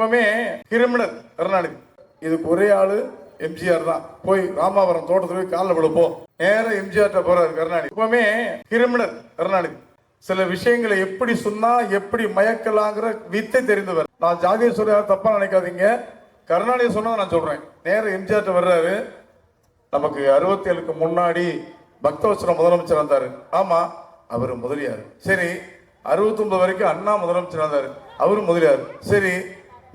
எப்பவுமே கிரிமினல் கருணாநிதி. இதுக்கு ஒரே ஆளு எம்ஜிஆர் தான். போய் ராமாபுரம் தோட்டத்துல போய் காலில் விழுப்போம். நேரம் எம்ஜிஆர் போறாரு கருணாநிதி. எப்பவுமே கிரிமினல் கருணாநிதி. சில விஷயங்களை எப்படி சொன்னா எப்படி மயக்கலாங்கிற வித்தை தெரிந்தவர். நான் ஜாகேஸ்வரியார் தப்பா நினைக்காதீங்க. கருணாநிதி சொன்னதை நான் சொல்றேன். நேரம் எம்ஜிஆர் வர்றாரு. நமக்கு அறுபத்தி ஏழுக்கு முன்னாடி பக்தவச்சலம் முதலமைச்சர் வந்தாரு. ஆமா அவர் முதலியார். சரி அறுபத்தொன்பது வரைக்கும் அண்ணா முதலமைச்சர் வந்தாரு. அவரும் முதலியார். சரி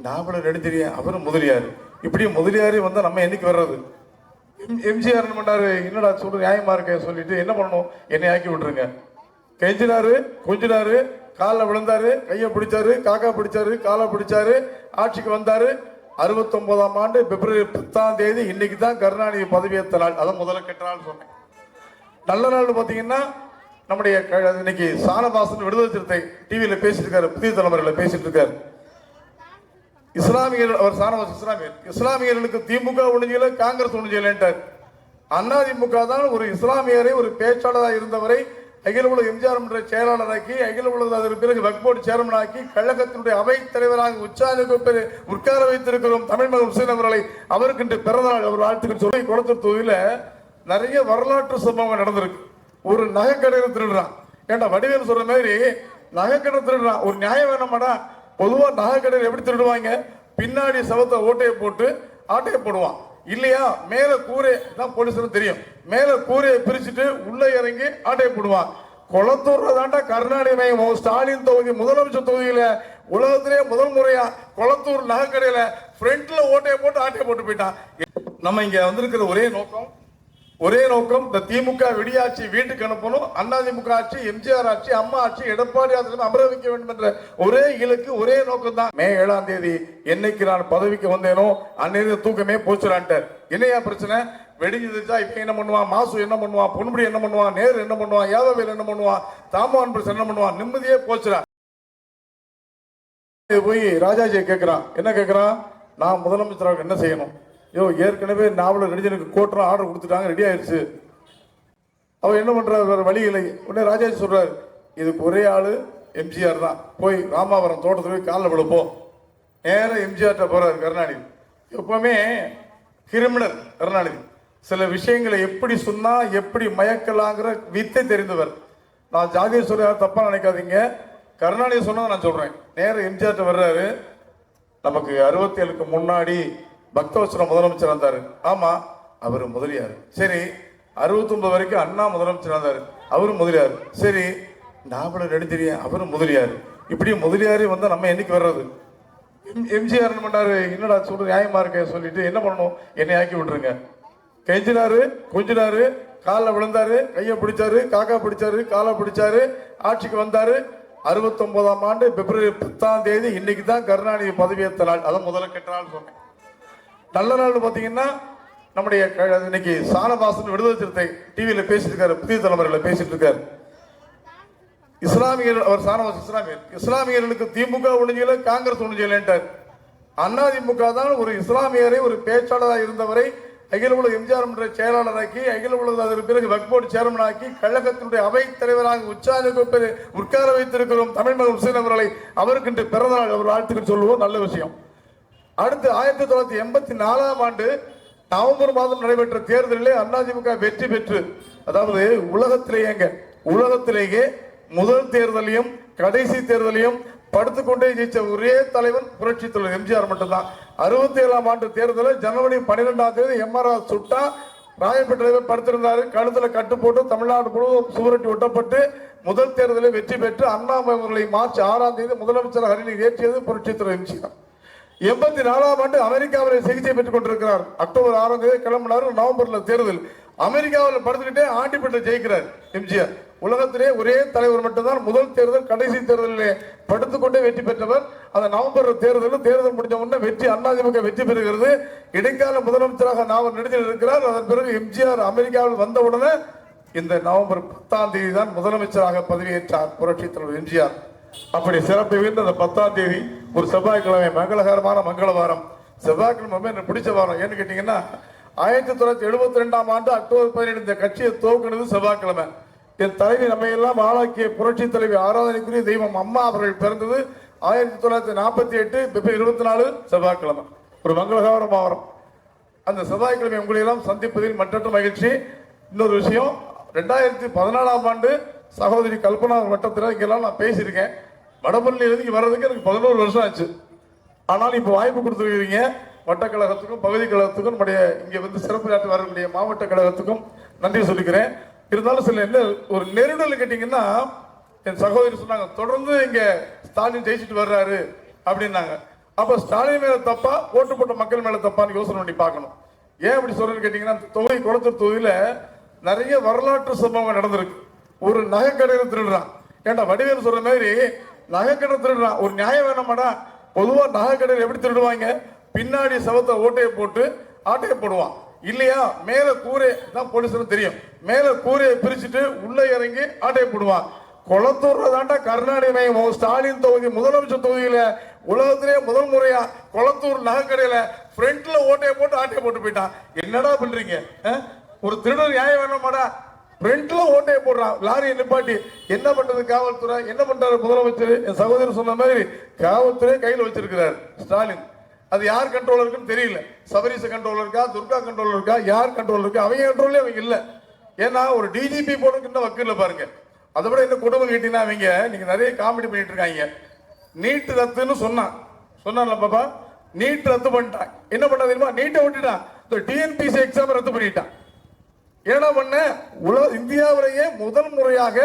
நாமளும் நெடுஞ்செழியன் அவரும் முதலியார். இப்படி முதலியாரே வந்தால் நம்ம என்னைக்கு வர்றது? எம்- எம்ஜிஆர் என்ன பண்ணாரு என்னடா சொல்ற நியாயமா இருக்க சொல்லிட்டு என்ன பண்ணணும்? என்னை ஆக்கி விட்டுருங்க. கெஞ்சினாரு கொஞ்சினாரு காலில் விழுந்தாரு கையை பிடிச்சாரு காக்கா பிடிச்சாரு காலை பிடிச்சாரு ஆட்சிக்கு வந்தாரு. அறுபத்தொன்பதாம் ஆண்டு பிப்ரவரி பத்தாம் தேதி இன்னைக்கு தான் கருணாநிதி பதவியேற்ற நாள். அதான் முதல்ல கெட்ட நாள் சொன்னேன். நல்ல நாள் பார்த்தீங்கன்னா நம்முடைய க- இன்னைக்கு சாரதாசன் விடுதலை சிறுத்தை டிவியில் பேசிட்டு இருக்காரு புதிய தலைமுறையில் பேசிட்டு இருக்காரு. இஸ்லாமியர் அவர் சானவாஸ் இஸ்லாமியர். இஸ்லாமியர்களுக்கு திமுக ஒழிஞ்சல காங்கிரஸ் ஒழிஞ்சலன்ட்டார் அதிமுக தான் ஒரு இஸ்லாமியரை ஒரு பேச்சாளராக இருந்தவரை அகில உலக எம்ஜிஆர் என்ற செயலாளராக்கி அகில உலக அதற்கு பிறகு வக்போர்டு சேர்மனாக்கி கழகத்தினுடைய அவை தலைவராக உற்சாக உட்கார வைத்திருக்கிறோம் தமிழ் மகன் ஹுசேன் அவர்களை. அவருக்கு இன்று பிறந்தநாள் அவர் வாழ்த்துக்கள் சொல்லி குளத்தூர் தொகுதியில் நிறைய வரலாற்று சம்பவங்கள் நடந்திருக்கு. ஒரு நகைக்கடையில் திருடுறான். ஏன்டா வடிவேல் சொல்ற மாதிரி நகைக்கடை திருடுறான். ஒரு நியாயம் வேணாமாடா? பொதுவா நகைக்கடையில் எப்படி திருடுவாங்க? பின்னாடி சவத்தை ஓட்டையை போட்டு ஆட்டையை போடுவான். இல்லையா? மேல கூரை தான் போலீஸுக்கு தெரியும். மேல கூரையை பிரிச்சுட்டு உள்ள இறங்கி ஆட்டையை போடுவான். குளத்தூர்ல தாண்டா கருணாநிதி மையம் ஸ்டாலின் தொகுதி முதலமைச்சர் தொகுதியில உலகத்திலே முதல் முறையா குளத்தூர் நகைக்கடையில ஃப்ரண்ட்ல ஓட்டையை போட்டு ஆட்டையை போட்டு போயிட்டான். நம்ம இங்க வந்திருக்கிற ஒரே நோக்கம் ஒரே நோக்கம் இந்த திமுக விடியாட்சி வீட்டுக்கு அனுப்பணும். அதிமுக ஆட்சி எம்ஜிஆர் ஆட்சி அம்மா ஆட்சி எடப்பாடி ஆட்சி அமர வைக்க வேண்டும் என்ற ஒரே இலக்கு ஒரே நோக்கம் தான் மே ஏழாம் தேதி என்னைக்கு நான் பதவிக்கு வந்தேனோ அன்னைக்கு தூக்கமே போச்சுடான்ட்டார். என்னையா பிரச்சனை? வெடிஞ்சிருச்சா இப்ப என்ன பண்ணுவான்? மாசு என்ன பண்ணுவான்? பொன்முடி என்ன பண்ணுவான்? நேரு என்ன பண்ணுவான்? யாதவேல் என்ன பண்ணுவான்? தாமோன் பிரச்சனை என்ன பண்ணுவான்? நிம்மதியே போச்சுடா. போய் ராஜாஜியை கேட்கிறான் என்ன கேட்கிறான் நான் முதலமைச்சராக என்ன செய்யணும்? ஐயோ ஏற்கனவே நாவல நடிகனுக்கு கோட்டரம் ஆர்டர் கொடுத்துட்டாங்க ரெடி ஆயிடுச்சு அவர் என்ன பண்றாரு வேற வழி இல்லை. உடனே ராஜாஜி சொல்றாரு இதுக்கு ஒரே ஆளு எம்ஜிஆர் தான். போய் ராமாவரம் தோட்டத்தில் போய் காலில் விழுப்போம். நேரம் எம்ஜிஆர்ட்ட போறாரு கருணாநிதி. எப்பவுமே கிரிமினல் கருணாநிதி. சில விஷயங்களை எப்படி சொன்னா எப்படி மயக்கலாங்கிற வித்தை தெரிந்தவர். நான் ஜாகேஸ்வரியார் தப்பா நினைக்காதீங்க. கருணாநிதி சொன்னதை நான் சொல்றேன். நேரம் எம்ஜிஆர்கிட்ட வர்றாரு. நமக்கு அறுபத்தி ஏழுக்கு முன்னாடி பக்தவசரம் முதலமைச்சர் வந்தார் ஆமாம் அவர் முதலியார். சரி அறுபத்தொன்பது வரைக்கும் அண்ணா முதலமைச்சர் வந்தார் அவரும் முதலியார். சரி நாமளும் நெடுஞ்செழியன் அவரும் முதலியார். இப்படி முதலியாரே வந்தால் நம்ம என்னைக்கு வர்றது? எம்- எம்ஜிஆர் என்ன பண்ணாரு என்னடா சொல்லு நியாயமா இருக்க சொல்லிட்டு என்ன பண்ணணும்? என்னை ஆக்கி விட்டுருங்க. கெஞ்சினாரு கொஞ்சினாரு காலில் விழுந்தாரு கையை பிடிச்சாரு காக்கா பிடிச்சாரு காலை பிடிச்சாரு ஆட்சிக்கு வந்தாரு. அறுபத்தொன்பதாம் ஆண்டு பிப்ரவரி பத்தாம் தேதி இன்னைக்கு தான் கருணாநிதி பதவியேற்ற நாள். அதான் முதல்ல கெட்ட நாள் சொன்னேன். நல்ல நாள் பார்த்தீங்கன்னா நம்முடைய க- இன்னைக்கு சானவாசன் விடுதலை சிறுத்தை டிவியில் பேசிட்டு புதிய தலைமுறையில் பேசிட்டு இருக்காரு இஸ்லாமியர் அவர் சானவாஸ் இஸ்லாமியர். இஸ்லாமியர்களுக்கு திமுக ஒழிஞ்சல காங்கிரஸ் ஒழிஞ்சலன்ட்டார் அதிமுக தான் ஒரு இஸ்லாமியரை ஒரு பேச்சாளராக இருந்தவரை அகில உலக எம்ஜிஆர் என்ற செயலாளராக்கி அகில உலக அதற்கு பிறகு வக்போர்டு சேர்மனாக்கி கழகத்தினுடைய அவை தலைவராக உற்சாக உட்கார வைத்திருக்கிறோம் தமிழ் மகன் ஹுசேன் அவர்களை அவருக்கு இன்று பிறந்தநாள் அவர் வாழ்த்துக்கள் சொல்லுவோம் நல்ல விஷயம். அடுத்து ஆயிரத்தி தொள்ளாயிரத்தி எண்பத்தி நாலாம் ஆண்டு நவம்பர் மாதம் நடைபெற்ற தேர்தலிலே அதிமுக வெற்றி பெற்று அதாவது உலகத்திலேயேங்க உலகத்திலேயே முதல் தேர்தலையும் கடைசி தேர்தலையும் படுத்துக்கொண்டே ஜெயிச்ச ஒரே தலைவன் புரட்சி தலைவர் எம்ஜிஆர் மட்டும்தான். அறுபத்தி ஏழாம் ஆண்டு தேர்தலில் ஜனவரி பன்னிரெண்டாம் தேதி எம்ஆர்ஆர் சுட்டா ராயப்பேட்டையில படுத்திருந்தாரு. கழுத்துல கட்டு போட்டு தமிழ்நாடு முழுவதும் சுவரட்டி ஒட்டப்பட்டு முதல் தேர்தலில் வெற்றி பெற்று அண்ணாமலை மார்ச் ஆறாம் தேதி முதலமைச்சர் ஹரிணி ஏற்றியது புரட்சி எம்ஜி எம்ஜிஆர். எண்பத்தி நாலாம் ஆண்டு அமெரிக்காவில் சிகிச்சை பெற்றுக் கொண்டிருக்கிறார் அக்டோபர் ஆறாம் தேதி கிளம்பினார். நவம்பர்ல தேர்தல். அமெரிக்காவில் படுத்துக்கிட்டே ஆண்டிப்பட்ட ஜெயிக்கிறார் எம்ஜிஆர். உலகத்திலே ஒரே தலைவர் மட்டும்தான் முதல் தேர்தல் கடைசி தேர்தலிலே படுத்துக்கொண்டே வெற்றி பெற்றவர். அந்த நவம்பர் தேர்தலில் தேர்தல் முடிஞ்ச உடனே வெற்றி அதிமுக வெற்றி பெறுகிறது. இடைக்கால முதலமைச்சராக நாவல் நடித்து இருக்கிறார். அதன் பிறகு எம்ஜிஆர் அமெரிக்காவில் வந்தவுடனே இந்த நவம்பர் பத்தாம் தேதி தான் முதலமைச்சராக பதவியேற்றார் புரட்சி தலைவர் எம்ஜிஆர். அப்படி சிறப்பு வீழ்ந்த அந்த பத்தாம் தேதி ஒரு செவ்வாய்க்கிழமை மங்களகரமான மங்களவாரம். செவ்வாய்க்கிழமை எனக்கு பிடிச்ச வாரம். ஏன்னு கேட்டீங்கன்னா ஆயிரத்தி தொள்ளாயிரத்தி எழுபத்தி ரெண்டாம் ஆண்டு அக்டோபர் பதினேழு இந்த கட்சியை துவக்கினது செவ்வாய்க்கிழமை. என் தலைவி நம்ம எல்லாம் ஆளாக்கிய புரட்சி தலைவி ஆராதனைக்குரிய தெய்வம் அம்மா அவர்கள் பிறந்தது ஆயிரத்தி தொள்ளாயிரத்தி நாற்பத்தி எட்டு பிப்ரவரி இருபத்தி நாலு செவ்வாய்க்கிழமை. ஒரு மங்களகர மாவரம் அந்த செவ்வாய்க்கிழமை உங்களை எல்லாம் சந்திப்பதில் மற்றற்ற மகிழ்ச்சி. இன்னொரு விஷயம் ரெண்டாயிரத்தி பதினாலாம் ஆண்டு சகோதரி கல்பனா வட்டத்தில் இங்கெல்லாம் நான் பேசியிருக்கேன். வடபள்ளியிலிருந்து வர்றதுக்கு எனக்கு பதினோரு வருஷம் ஆச்சு. ஆனால் இப்போ வாய்ப்பு கொடுத்துருக்கிறீங்க. வட்டக்கழகத்துக்கும் பகுதி கழகத்துக்கும் நம்முடைய இங்கே வந்து சிறப்பு நாட்டு வரக்கூடிய மாவட்ட கழகத்துக்கும் நன்றி சொல்லிக்கிறேன். இருந்தாலும் சில என்ன ஒரு நெருடல் கேட்டிங்கன்னா என் சகோதரி சொன்னாங்க தொடர்ந்து இங்கே ஸ்டாலின் ஜெயிச்சுட்டு வர்றாரு அப்படின்னாங்க. அப்போ ஸ்டாலின் மேலே தப்பா ஓட்டு போட்ட மக்கள் மேலே தப்பான்னு யோசனை பண்ணி பார்க்கணும். ஏன் அப்படி சொல்றேன்னு கேட்டிங்கன்னா தொகுதி குளத்தூர் தொகுதியில் நிறைய வரலாற்று சம்பவங்கள் நடந்திருக்கு. ஒரு நகைக்கடையில திருடுறான். ஏன்டா வடிவேல் சொல்ற மாதிரி நகைக்கடை திருடுறான் ஒரு நியாயம் வேணாமாடா. பொதுவாக நகைக்கடையில் எப்படி திருடுவாங்க? பின்னாடி சவத்தை ஓட்டையை போட்டு ஆட்டையை போடுவான். இல்லையா? மேல கூரை தான் போலீஸ்னு தெரியும். மேல கூரையை பிரிச்சுட்டு உள்ள இறங்கி ஆட்டையை போடுவான். குளத்தூர்ல தாண்டா கருணாநிதி மையம். ஸ்டாலின் தொகுதி முதலமைச்சர் தொகுதியில உலகத்திலே முதல் முறையா குளத்தூர் நகைக்கடையில ஃப்ரண்ட்ல ஓட்டையை போட்டு ஆட்டையை போட்டு போயிட்டான். என்னடா பண்றீங்க? ஒரு திருடர் நியாயம் வேணாமாடா. ரெண்டுல ஓட்டையை போடுறான். லாரியை நிப்பாட்டி என்ன பண்றது காவல்துறை? என்ன பண்றாரு முதலமைச்சர்? என் சகோதரர் சொன்ன மாதிரி காவல்துறை கையில் வச்சிருக்கிறார் ஸ்டாலின். அது யார் கண்ட்ரோல் இருக்குன்னு தெரியல. சபரிச கண்ட்ரோல் இருக்கா துர்கா கண்ட்ரோல் இருக்கா யார் கண்ட்ரோல் இருக்கா அவங்க கண்ட்ரோல்லே அவங்க இல்ல. ஏன்னா ஒரு டிஜிபி போடுறதுக்கு இன்னும் வக்கீல பாருங்க. அதை விட என்ன குடும்பம் கேட்டீங்கன்னா அவங்க நீங்க நிறைய காமெடி பண்ணிட்டு இருக்காங்க. நீட்டு ரத்துன்னு சொன்னான். சொன்னான்ல பாப்பா? நீட் ரத்து பண்ணிட்டான். என்ன பண்ண தெரியுமா? நீட்டை விட்டுட்டான். இந்த டிஎன்பிசி எக்ஸாம் ரத்து பண்ணிட்டான். ஏன்னா பண்ண உலக இந்தியாவிலேயே முதல் முறையாக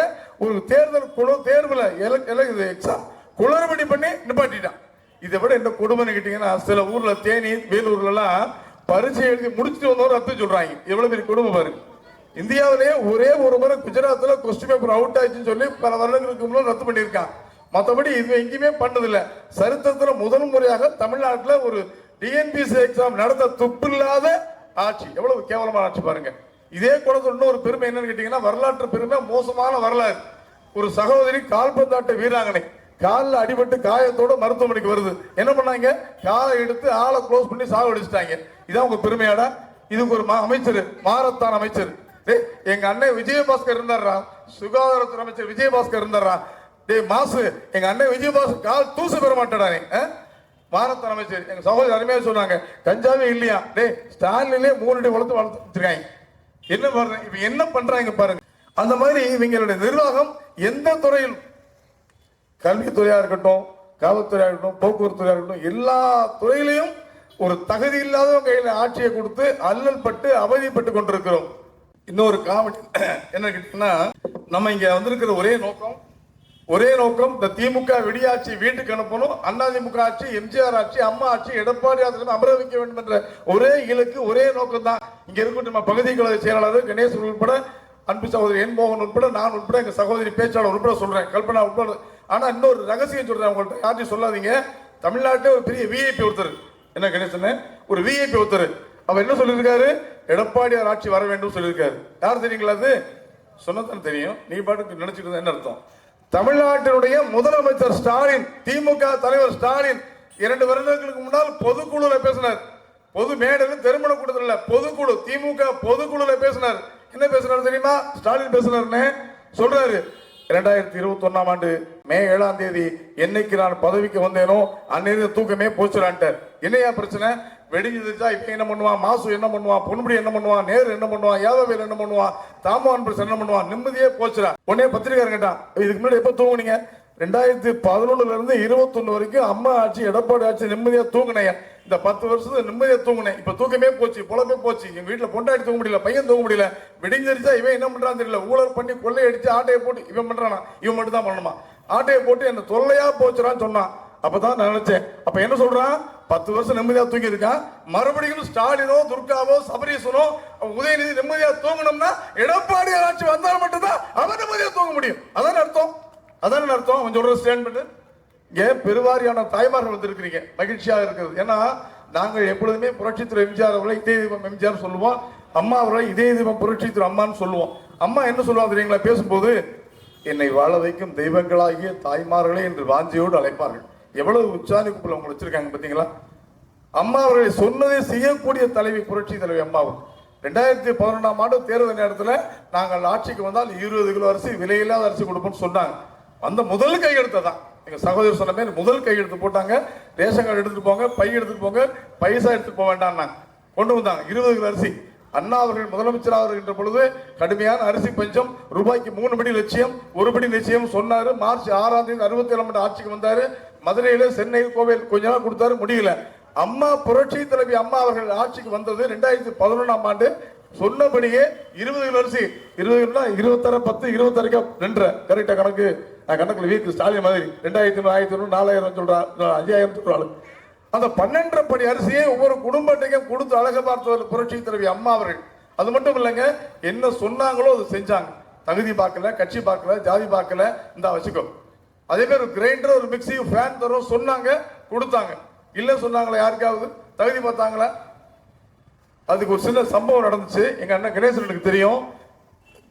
ஒரு தேர்தல் குழு இது எக்ஸாம் குளறுபடி பண்ணி நிப்பாட்டிட்டான். இதை விட என்ன கொடுமைன்னு கேட்டீங்கன்னா சில ஊர்ல தேனி வேலூர்லலாம் பரிசை எழுதி முடிச்சுட்டு வந்தவங்க ரத்து சொல்றாங்க. எவ்வளவு பெரிய கொடுமை பாருங்க இந்தியாவிலேயே ஒரே ஒரு முறை குஜராத்தில் கொஸ்டின் பேப்பர் அவுட் ஆயிடுச்சுன்னு சொல்லி பல வருடங்களுக்கு முன்னாடி ரத்து பண்ணியிருக்கான் மற்றபடி இது எங்கேயுமே பண்ணதில்லை. சரித்திரத்தில் முதல் முறையாக தமிழ்நாட்டில் ஒரு டிஎன்பிசி எக்ஸாம் நடத்த துப்பில்லாத ஆட்சி. எவ்வளவு கேவலமான ஆட்சி பாருங்க. இதே குளத்துல இன்னொரு பெருமை என்னன்னு கேட்டீங்கன்னா வரலாற்று பெருமை மோசமான வரலாறு. ஒரு சகோதரி கால்பந்தாட்ட வீராங்கனை. காலில் அடிபட்டு காயத்தோட மருத்துவமனைக்கு வருது. என்ன பண்ணாங்க? காலை எடுத்து ஆளை க்ளோஸ் பண்ணி சாகடிச்சிட்டாங்க இதான் உங்க பெருமையாடா? இதுக்கு ஒரு அமைச்சர் மாரத்தான் அமைச்சர். டேய், எங்க அண்ணன் விஜயபாஸ்கர் இருந்தாரா சுகாதாரத்துறை அமைச்சர் விஜயபாஸ்கர் இருந்தாரா டேய் மாசு எங்க அண்ணன் விஜயபாஸ்கர் கால் தூசு பெற மாட்டேடானே ஆ? மாரத்தான் அமைச்சர் எங்க சகோதரி அருமையாக சொன்னாங்க. கஞ்சாவே இல்லையா? டேய் ஸ்டாலின்லேயே மூணு அடி வளர்த்து வளர்த்து வச்சிருக்காங்க. என்ன பண்றாங்க இவங்க என்ன பண்றாங்க பாருங்க. அந்த மாதிரி இவங்களுடைய நிர்வாகம் எந்த துறையில்? கல்வித்துறையா இருக்கட்டும் காவல்துறையா இருக்கட்டும் போக்குவரத்துறையா இருக்கட்டும் எல்லா துறையிலையும் ஒரு தகுதி இல்லாதவங்க கையில் ஆட்சியை கொடுத்து அல்லல் பட்டு அவதிப்பட்டு கொண்டிருக்கிறோம். இன்னொரு காமெடி என்ன கேட்டீங்கன்னா நம்ம இங்க வந்திருக்கிற ஒரே நோக்கம் ஒரே நோக்கம் இந்த திமுக விடியாட்சி வீட்டுக்கு அனுப்பணும் அதிமுக ஆட்சி எம்ஜிஆர் ஆட்சி அம்மா ஆட்சி எடப்பாடி ஆட்சி அமர வைக்க வேண்டும் என்ற ஒரே இலக்கு ஒரே நோக்கம் தான் இங்க இருக்கட்டும் நம்ம பகுதி கழக செயலாளர் கணேசன் உட்பட அன்பு சகோதரி என் மோகன் உட்பட நான் உட்பட எங்க சகோதரி பேச்சாளர் உட்பட சொல்றேன் கல்பனா உட்பட. ஆனா இன்னொரு ரகசியம் சொல்றேன் உங்கள்கிட்ட யார்ட்டையும் சொல்லாதீங்க. தமிழ்நாட்டில் ஒரு பெரிய விஐபி ஒருத்தர். என்ன கணேசன் ஒரு விஐபி ஒருத்தர். அவர் என்ன சொல்லியிருக்காரு? எடப்பாடியார் ஆட்சி வர வேண்டும் சொல்லியிருக்காரு. யார் தெரியுங்களா அது? சொன்னதான் தெரியும். நீ பாட்டுக்கு நினைச்சிட்டு என்ன அர்த்தம்? தமிழ்நாட்டினுடைய முதலமைச்சர் ஸ்டாலின் திமுக தலைவர் ஸ்டாலின் இரண்டு வருடங்களுக்கு முன்னால் பொதுக்குழுல பேசினார். பொது மேடையில் திருமண கூட்டத்தில் பொதுக்குழு திமுக பொதுக்குழுல பேசினார். என்ன பேசுறாரு தெரியுமா? ஸ்டாலின் பேசுனாருன்னு சொல்றாரு. இரண்டாயிரத்தி இருபத்தி ஒன்னாம் ஆண்டு மே ஏழாம் தேதி என்னைக்கு நான் பதவிக்கு வந்தேனோ அன்னைக்கு தூக்கமே போச்சுடான்ட்டார். என்னையா பிரச்சனை? வெடிஞ்சிருச்சா இப்போ என்ன பண்ணுவான்? மாசு என்ன பண்ணுவான்? பொன்முடி என்ன பண்ணுவான்? நேரு என்ன பண்ணுவான்? யாதவேல் என்ன பண்ணுவான்? தாமோகன் பிரஸ் என்ன பண்ணுவான்? நிம்மதியே போச்சுடா. உடனே பத்திரிகாரன் கேட்டான் இதுக்கு முன்னாடி எப்போ தூங்குனீங்க? ரெண்டாயிரத்தி பதினொன்னுல இருந்து இருபத்தொன்னு வரைக்கும் அம்மா ஆட்சி எடப்பாடி ஆட்சி நிம்மதியா தூங்கினேன். இந்த பத்து வருஷத்துல நிம்மதியா தூங்கினேன். இப்ப தூக்கமே போச்சு பொழப்பே போச்சு. எங்க வீட்டுல பொண்டாடி தூங்க முடியல பையன் தூங்க முடியல. விடிஞ்சரிச்சா இவன் என்ன பண்றான்னு தெரியல. ஊழல் பண்ணி கொள்ளையடிச்சு ஆட்டையை போட்டு இவன் பண்றானா? இவன் மட்டும் தான் பண்ணணுமா? ஆட்டையை போட்டு என்ன தொல்லையா போச்சுறான்னு சொன்னான். அப்பதான் நான் நினைச்சேன். அப்ப என்ன சொல்றான்? பத்து வருஷம் நிம்மதியா தூங்கி இருக்கான் மறுபடியும் ஸ்டாலினோ துர்காவோ சபரீசனோ உதயநிதி நிம்மதியா தூங்கணும்னா எடப்பாடி ஆட்சி வந்தால் மட்டும்தான் அவன் நிம்மதியா தூங்க முடியும். அதான் அர்த்தம்? அதான் அர்த்தம்? அவன் சொல்ற ஸ்டேட்மெண்ட் ஏன் பெருவாரியான தாய்மார்கள் வந்திருக்கிறீங்க? மகிழ்ச்சியாக இருக்கிறது ஏன்னா நாங்கள் எப்பொழுதுமே புரட்சித்துறை எம்ஜிஆர் அவர்களை இதே தீபம் எம்ஜிஆர் சொல்லுவோம். அம்மா அவர்களை இதே தீபம் புரட்சித்துறை அம்மான்னு சொல்லுவோம். அம்மா என்ன சொல்லுவாங்க தெரியுங்களா? பேசும்போது என்னை வாழ வைக்கும் தெய்வங்களாகிய தாய்மார்களே என்று வாஞ்சியோடு அழைப்பார்கள். எவ்வளவு உச்சாணி குப்பல அவங்க வச்சிருக்காங்க பார்த்தீங்களா? அம்மா அவர்களை சொன்னதை செய்யக்கூடிய தலைவி புரட்சி தலைவி அம்மாவும் ரெண்டாயிரத்தி பதினொன்றாம் ஆண்டு தேர்தல் நேரத்தில் நாங்கள் ஆட்சிக்கு வந்தால் இருபது கிலோ அரிசி விலையில்லாத அரிசி கொடுப்போம்னு சொன்னாங்க. வந்த முதல் கையெடுத்ததான் எங்கள் சகோதரர் சொன்ன மாதிரி முதல் கையெழுத்து போட்டாங்க. ரேஷன் கார்டு எடுத்துட்டு போங்க பை எடுத்துட்டு போங்க பைசா எடுத்துட்டு போக வேண்டாம்னாங்க. கொண்டு வந்தாங்க இருபது கிலோ அரிசி. அண்ணா அவர்கள் முதலமைச்சராக வருகின்ற பொழுது கடுமையான அரிசி பஞ்சம் ரூபாய்க்கு மூணு படி லட்சியம் ஒரு படி லட்சியம் சொன்னார். மார்ச் ஆறாம் தேதி அறுபத்தி ஏழாம் ஆண்டு ஆட்சிக்கு வந்தார். மதுரையில சென்னை கோவில் கொஞ்ச நாள் கொடுத்தாரு முடியல. அம்மா புரட்சி தலைவி அம்மா அவர்கள் ஆட்சிக்கு வந்தது ரெண்டாயிரத்தி பதினொன்றாம் ஆண்டு. சொன்னபடியே இருபது கிலோ அரிசி இருபது இருபத்தர பத்து இருபத்தரைக்கும் நின்ற. கரெக்டா கணக்கு. நான் கணக்குல வீக்கு ஸ்டாலின் மாதிரி ரெண்டாயிரத்தி ஐநூறு ஆயிரத்தி ஐநூறு நாலாயிரம் சொல்றா அஞ்சாயிரம் சொல்றாள். அந்த பன்னெண்டரை படி அரிசியை ஒவ்வொரு குடும்பத்தையும் கொடுத்து அழக பார்த்தவர் புரட்சி தலைவி அம்மா அவர்கள். அது மட்டும் இல்லைங்க என்ன சொன்னாங்களோ அதை செஞ்சாங்க. தகுதி பார்க்கல கட்சி பார்க்கல ஜாதி பார்க்கல இந்த வச்சுக்கோ. அதே மாதிரி ஒரு கிரைண்டர் ஒரு மிக்ஸி ஃபேன் தரோம் சொன்னாங்க கொடுத்தாங்க. இல்லை சொன்னாங்களா யாருக்காவது? தகுதி பார்த்தாங்களா? அதுக்கு ஒரு சின்ன சம்பவம் நடந்துச்சு. எங்கள் அண்ணன் கணேசனுக்கு தெரியும்.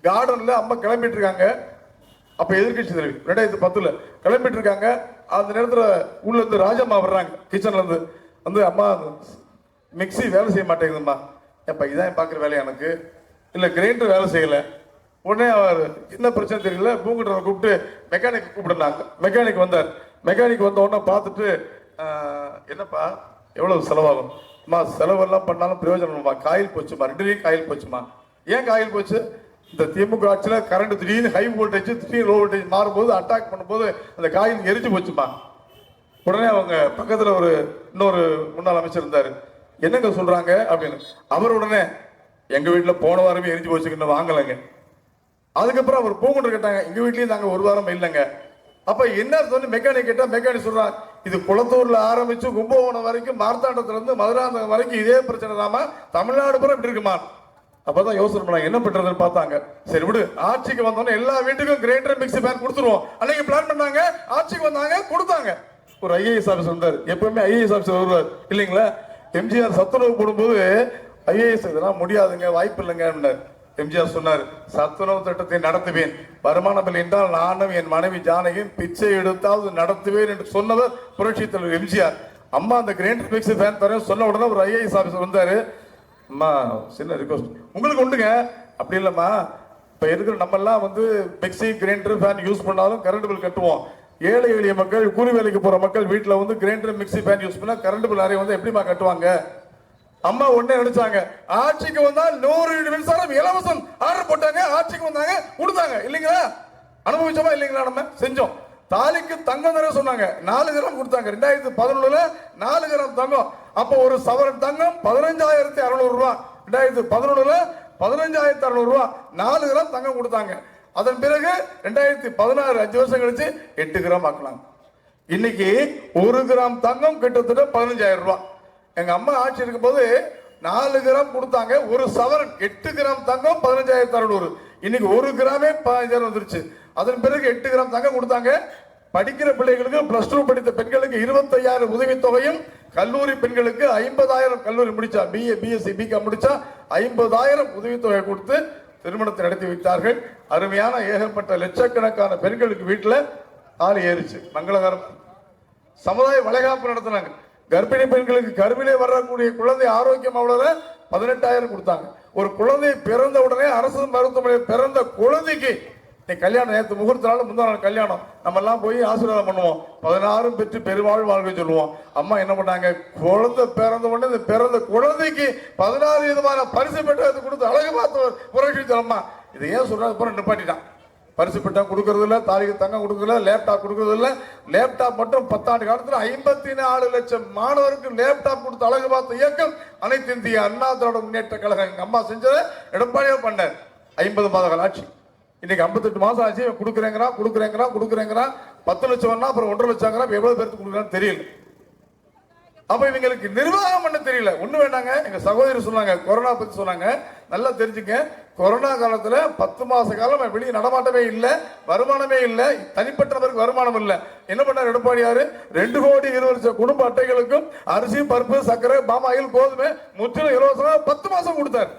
கார்டனில் அம்மா கிளம்பிட்டு இருக்காங்க அப்போ எதிர்கட்சி தலைவி ரெண்டாயிரத்தி பத்தில் கிளம்பிட்டு இருக்காங்க அந்த நேரத்தில் உள்ளேருந்து ராஜம்மா வர்றாங்க. கிச்சன்லேருந்து வந்து அம்மா மிக்ஸி வேலை செய்ய மாட்டேங்குதும்மா. ஏப்பா இதான் பார்க்குற வேலை எனக்கு? இல்லை கிரைண்டர் வேலை செய்யலை. உடனே அவர் என்ன பிரச்சனை தெரியல? பூங்குட்டரை கூப்பிட்டு மெக்கானிக் கூப்பிடுனாங்க மெக்கானிக் வந்தார். மெக்கானிக் வந்த உடனே பார்த்துட்டு என்னப்பா எவ்வளவு செலவாகும்? அம்மா செலவெல்லாம் பண்ணாலும் பிரயோஜனம்மா. காயில் போச்சுமா? ரெண்டுலேயும் காயில் போச்சுமா? ஏன் காயில் போச்சு? இந்த திமுக ஆட்சியில் கரண்ட் திடீர்னு ஹை வோல்டேஜ் திடீர்னு லோ வோல்டேஜ் மாறும்போது அட்டாக் பண்ணும்போது அந்த காயில் எரிஞ்சு போச்சுமா? உடனே அவங்க பக்கத்தில் ஒரு இன்னொரு முன்னாள் அமைச்சர் இருந்தார். என்னங்க சொல்கிறாங்க அப்படின்னு. அவர் உடனே எங்கள் வீட்டில் போன வாரமே எரிஞ்சு போச்சுக்கின்னு வாங்கலைங்க. அதுக்கப்புறம் அவர் பூங்குன்று கேட்டாங்க எங்கள் வீட்லேயும் நாங்கள் ஒரு வாரம் இல்லைங்க. அப்போ என்ன சொல்லி மெக்கானிக் கேட்டால் மெக்கானிக் சொல்கிறாங்க இது குளத்தூரில் ஆரம்பித்து கும்பகோணம் வரைக்கும் மார்த்தாண்டத்துலேருந்து மதுராந்தகம் வரைக்கும் இதே பிரச்சனை தாமா தமிழ்நாடு பூரா இப்படி இருக்குமா? அப்பதான் யோசனை பண்ணாங்க என்ன பண்ணுறதுன்னு பார்த்தாங்க. சரி விடு ஆட்சிக்கு வந்தோன்னே எல்லா வீட்டுக்கும் கிரைண்டர் மிக்ஸி பேன் கொடுத்துருவோம். அன்னைக்கு பிளான் பண்ணாங்க ஆட்சிக்கு வந்தாங்க கொடுத்தாங்க. ஒரு ஐஏஎஸ் ஆஃபீஸ் வந்தார். எப்பவுமே ஐஏஎஸ் ஆபீஸ் வருவார். இல்லைங்களா? எம்ஜிஆர் சத்துணவு போடும்போது ஐஏஎஸ் இதெல்லாம் முடியாதுங்க வாய்ப்பு இல்லைங்க எம்ஜிஆர் சொன்னார் சத்துணவு திட்டத்தை நடத்துவேன். வருமானம் இல்லை என்றால் நானும் என் மனைவி ஜானகியும் பிச்சை எடுத்தாவது நடத்துவேன் என்று சொன்னவர் புரட்சி தலைவர் எம்ஜிஆர். அம்மா அந்த கிரைண்டர் மிக்ஸி ஃபேன் தரேன் சொன்ன உடனே ஒரு ஐஏஎஸ் ஆஃபீஸர் வந்தார். அம்மா சின்ன ரிக்வஸ்ட் உங்களுக்கு உண்டுங்க? அப்படி இல்லைம்மா. இப்போ இருக்கிற நம்மெல்லாம் வந்து மிக்ஸி கிரைண்டர் ஃபேன் யூஸ் பண்ணாலும் கரண்ட் பில் கட்டுவோம். ஏழை எளிய மக்கள் கூலி வேலைக்கு போகிற மக்கள் வீட்டில் வந்து கிரைண்டர் மிக்ஸி ஃபேன் யூஸ் பண்ணால் கரண்ட் பில் நிறைய வந்து எப்படிமா கட்டுவாங்க? அம்மா உடனே நினைச்சாங்க ஆட்சிக்கு வந்தால் நூறு யூனிட் மின்சாரம் இலவசம் ஆர்டர் போட்டாங்க. ஆட்சிக்கு வந்தாங்க கொடுத்தாங்க. இல்லைங்களா? அனுபவிச்சோமா இல்லைங்களா நம்ம? செஞ்சோம். தாலிக்கு தங்கம் தர சொன்னாங்க. நாலு கிராம் கொடுத்தாங்க. ரெண்டாயிரத்தி பதினொன்றுல நாலு கிராம் தங்கம். அப்போ ஒரு சவரன் தங்கம் பதினஞ்சாயிரத்தி அறுநூறு ரூபா. ரெண்டாயிரத்தி பதினொன்றுல பதினஞ்சாயிரத்தி அறுநூறு ரூபா. நாலு கிராம் தங்கம் கொடுத்தாங்க. அதன் பிறகு ரெண்டாயிரத்தி பதினாறு அஞ்சு வருஷம் கழிச்சு எட்டு கிராம் ஆக்கலாம் இன்னைக்கு ஒரு கிராம் தங்கம் கிட்டத்தட்ட பதினஞ்சாயிரம் ரூபாய் எங்க அம்மா ஆட்சி இருக்கும்போது நாலு கிராம் கொடுத்தாங்க ஒரு சவரன் எட்டு கிராம் தங்கம் பதினஞ்சாயிரத்தி அறுநூறு. இன்னைக்கு ஒரு கிராமே பதினஞ்சாயிரம் வந்துருச்சு. அதன் பிறகு எட்டு கிராம் தங்கம் கொடுத்தாங்க. படிக்கிற பிள்ளைகளுக்கு பிளஸ் டூ படித்த பெண்களுக்கு இருபத்தையாயிரம் உதவித்தொகையும் கல்லூரி பெண்களுக்கு ஐம்பதாயிரம் கல்லூரி முடிச்சா பிஏ பிஎஸ்சி பிகாம் முடிச்சா ஐம்பதாயிரம் உதவித்தொகை கொடுத்து திருமணத்தை நடத்தி வைத்தார்கள். அருமையான ஏகப்பட்ட லட்சக்கணக்கான பெண்களுக்கு வீட்டில் ஆள் ஏறிச்சு. மங்களகரம். சமுதாய வளைகாப்பு நடத்தினாங்க. கர்ப்பிணி பெண்களுக்கு கருவிலே வரக்கூடிய குழந்தை ஆரோக்கியம் அவ்வளவு பதினெட்டாயிரம் கொடுத்தாங்க. ஒரு குழந்தை பிறந்த உடனே அரசு மருத்துவமனையில் பிறந்த குழந்தைக்கு நீ கல்யாணம் நேற்று முகூர்த்த நாள் முந்தா நாள் கல்யாணம். நம்ம எல்லாம் போய் ஆசீர்வாதம் பண்ணுவோம். பதினாறும் பெற்று பெருவாழ் வாழ்க்கை சொல்லுவோம். அம்மா என்ன பண்ணாங்க? குழந்தை பிறந்த உடனே இந்த பிறந்த குழந்தைக்கு பதினாறு விதமான பரிசு பெற்றது கொடுத்து அழகு பார்த்து புரட்சி அம்மா. இதை ஏன் சொல்றாங்க அப்புறம் நிப்பாட்டிட்டான். பரிசு பெட்டம் கொடுக்கறதில்ல தாலிக்கு தங்கம் கொடுக்கறதில்ல லேப்டாப் கொடுக்கறதில்ல. லேப்டாப் மட்டும் பத்தாண்டு காலத்தில் ஐம்பத்தி நாலு லட்சம் மாணவருக்கு லேப்டாப் கொடுத்து அழகு பார்த்த இயக்கம் அனைத்து இந்திய அண்ணா திராவிட முன்னேற்ற கழகம் எங்கள் அம்மா செஞ்சதை எடப்பாடியே பண்ணார். ஐம்பது மாத கால ஆட்சி இன்னைக்கு ஐம்பத்தெட்டு மாதம் ஆச்சு. கொடுக்குறேங்கிறான் கொடுக்குறேங்கிறான் கொடுக்குறேங்கிறான் பத்து லட்சம்னா அப்புறம் ஒன்றரை லட்சங்கிறான் எவ்வளோ பேருக்கு கொடுக்குறான்னு தெரியல. அப்ப இவங்களுக்கு நிர்வாகம் பண்ண தெரியல. ஒண்ணு வேண்டாங்க. எங்க சகோதரி சொன்னாங்க கொரோனா பத்தி சொன்னாங்க. நல்லா தெரிஞ்சுங்க. கொரோனா காலத்தில் பத்து மாத காலம் வெளியே நடமாட்டமே இல்லை வருமானமே இல்லை தனிப்பட்ட நபருக்கு வருமானம் இல்லை. என்ன பண்ணார் எடப்பாடியார்? ரெண்டு கோடி இருபது லட்சம் குடும்ப அட்டைகளுக்கும் அரிசி பருப்பு சர்க்கரை பாமாயில் கோதுமை முற்றிலும் இலவசமாக பத்து மாதம் கொடுத்தார்.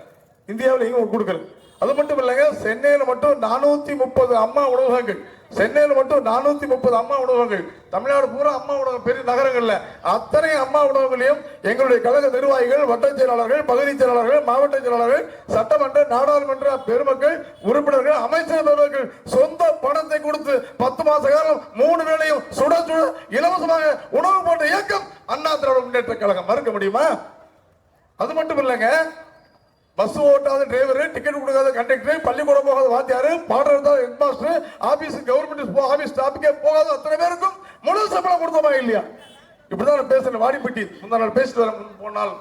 இந்தியாவில் எங்கும் கொடுக்கல. அது மட்டும் இல்லைங்க சென்னையில் மட்டும் நானூற்றி முப்பது அம்மா உணவகங்கள். சென்னையில் மட்டும் நானூத்தி முப்பது அம்மா உணவகங்கள். தமிழ்நாடு பூரா அம்மா உணவகம் பெரிய நகரங்கள்ல. அத்தனை அம்மா உணவகங்களையும் எங்களுடைய கழக நிர்வாகிகள் வட்ட செயலாளர்கள் பகுதி செயலாளர்கள் மாவட்ட செயலாளர்கள் சட்டமன்ற நாடாளுமன்ற பெருமக்கள் உறுப்பினர்கள் அமைச்சர் பெருமக்கள் சொந்த பணத்தை கொடுத்து பத்து மாச காலம் மூணு வேளையும் சுட சுட இலவசமாக உணவு போன்ற இயக்கம் அண்ணா திராவிட முன்னேற்ற கழகம். மறுக்க முடியுமா? அது மட்டும் இல்லைங்க. பஸ் ஓட்டாத டிரைவர் டிக்கெட் கொடுக்காத கண்டக்டர் பள்ளிக்கூடம் போகாத வாத்தியார் பாடம் இருந்தாத head master office government office ஸ்டாஃபுக்கே போகாத அத்தனை பேருக்கும் முழு சம்பளம் கொடுத்தோமா இல்லையா? இப்படிதான் நான் பேசுறேன் வாடிப்பட்டி முந்தா நாள் பேசிட்டு வரேன் போன நாள்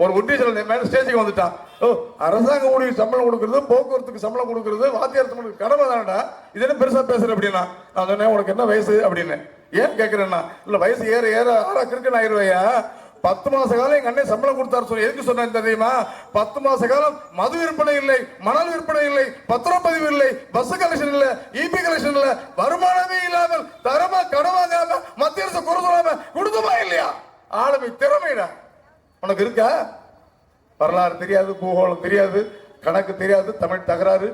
ஒரு ஒன்றிய மேல ஸ்டேஜுக்கு வந்துட்டான் ஓ அரசாங்க ஊழியர் சம்பளம் கொடுக்கறது போக்குவரத்துக்கு சம்பளம் கொடுக்கறது வாத்தியார் சம்பளம் கடமை தானடா? இது என்ன பெருசா பேசுற அப்படின்னா நான் சொன்னேன் உனக்கு என்ன வயசு அப்படின்னு. ஏன் கேட்கிறேன்னா இல்ல வயசு ஏற ஏற ஆறா கிறுக்கன் ஆயிருவையா? பத்து மாச காலம் எங்க அண்ணன் சம்பளம் கொடுத்தாரு சொல்லி எதுக்கு சொன்னேன் தெரியுமா? பத்து மாச காலம் மது விற்பனை இல்லை மணல் விற்பனை இல்லை பத்திரப்பதிவு இல்லை பஸ் கலெக்ஷன் இல்ல இபி கலெக்ஷன் இல்ல வருமானமே இல்லாமல் தரமா கடன் வாங்காம மத்திய அரசு குறை சொல்லாம கொடுத்துமா இல்லையா? ஆளுமை திறமைடா. உனக்கு இருக்கா? வரலாறு தெரியாது பூகோளம் தெரியாது கணக்கு தெரியாது தமிழ் தகராறு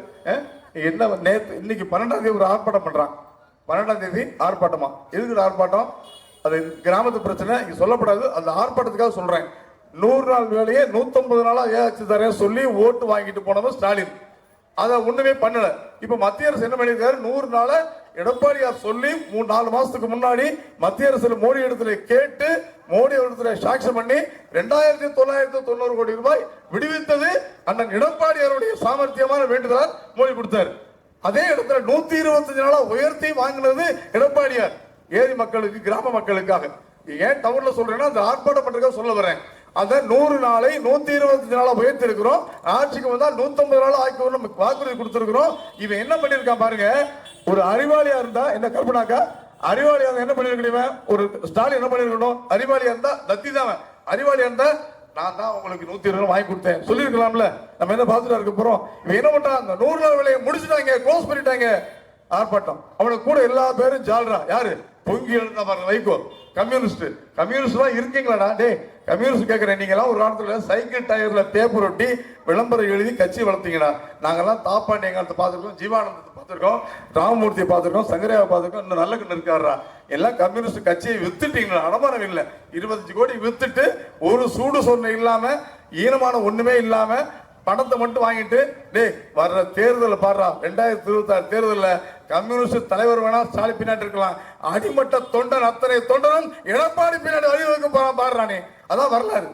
என்ன நேத்து இன்னைக்கு பன்னெண்டாம் தேதி ஒரு ஆர்ப்பாட்டம் பண்றான். பன்னெண்டாம் தேதி ஆர்ப்பாட்டமா? எதுக்கு ஆர்ப்பாட்டம்? அது கிராமத்து பிரச்சனை இங்கே சொல்லப்படாது. அந்த ஆர்ப்பாட்டத்துக்காக சொல்கிறேன் நூறு நாள் வேலையை நூற்றம்பது நாளாக ஏதாச்சு தரேன் சொல்லி ஓட்டு வாங்கிட்டு போனவன் ஸ்டாலின். அதை ஒன்றுமே பண்ணலை. இப்போ மத்திய அரசு என்ன பண்ணியிருக்காரு? நூறு நாளை எடப்பாடியார் சொல்லி மூணு நாலு மாசத்துக்கு முன்னாடி மத்திய அரசு மோடி இடத்துல கேட்டு மோடி இடத்துல சாங்ஷன் பண்ணி ரெண்டாயிரத்தி தொள்ளாயிரத்தி தொண்ணூறு கோடி ரூபாய் விடுவித்தது அண்ணன் எடப்பாடியாருடைய சாமர்த்தியமான வேண்டுதலால் மோடி கொடுத்தார். அதே இடத்துல நூத்தி இருபத்தஞ்சு நாளா உயர்த்தி வாங்கினது எடப்பாடியார். ஏரி மக்களுக்கு கிராம மக்களுக்காக. ஏன் டவுன்ல சொல்றேன்னா அந்த ஆர்ப்பாட்டம் பண்றதுக்காக சொல்ல வரேன். அந்த நூறு நாளை நூத்தி இருபத்தி நாளா உயர்த்தி இருக்கிறோம் ஆட்சிக்கு வந்தா நூத்தம்பது நாள் ஆக்கி நமக்கு வாக்குறுதி கொடுத்திருக்கிறோம். இவன் என்ன பண்ணிருக்கான் பாருங்க? ஒரு அறிவாளியா இருந்தா என்ன கற்பனாக்கா? அறிவாளியா என்ன பண்ணிருக்கணும் ஒரு ஸ்டாலின் என்ன பண்ணிருக்கணும் அறிவாளியா இருந்தா தத்தி தான் அவன். அறிவாளியா இருந்தா நான் தான் உங்களுக்கு நூத்தி இருபது வாங்கி கொடுத்தேன். சொல்லிருக்கலாம்ல நம்ம என்ன பாத்துட்டு இருக்க போறோம்? இவன் என்ன பண்றான்? அந்த நூறு நாள் விலையை முடிச்சுட்டாங்க க்ளோஸ் பண்ணிட்டாங்க. ஆர்ப்பாட்டம். அவனுக்கு கூட எல்லா பேரும் ஜால்ரா யாரு? பொங்கி எழுந்தா பாருங்க வைகோ கம்யூனிஸ்ட் கம்யூனிஸ்ட்லாம் இருக்கீங்களாடா? டேய் கம்யூனிஸ்ட் கேட்குறேன் நீங்களாம் ஒரு காலத்தில் சைக்கிள் டயரில் பேப்பர் ஒட்டி விளம்பரம் எழுதி கட்சி வளர்த்தீங்கடா. நாங்கள்லாம் தாப்பாண்டி எங்காலத்தை பார்த்துருக்கோம் ஜீவானந்தத்தை பார்த்துருக்கோம் ராமமூர்த்தியை பார்த்துருக்கோம் சங்கரையாவை பார்த்துருக்கோம் இன்னும் நல்ல கண்ணு இருக்காரா எல்லாம் கம்யூனிஸ்ட் கட்சியை வித்துட்டீங்களா அடமானம் இல்லை. இருபத்தஞ்சு கோடி வித்துட்டு ஒரு சூடு சொன்ன இல்லாமல் ஈனமான ஒன்றுமே இல்லாமல் பணத்தை மட்டும் வாங்கிட்டு டேய் வர்ற தேர்தல் பாடுறா ரெண்டாயிரத்தி இருபத்தாறு தேர்தலில் கம்யூனிஸ்ட் தலைவர் வேணா ஸ்டாலின் பின்னாடி இருக்கலாம். அடிமட்ட தொண்டன் அத்தனை தொண்டனும் எடப்பாடி பின்னாடி வழிவகுக்க போறான் பாடுறானே. அதான் வரலாறு.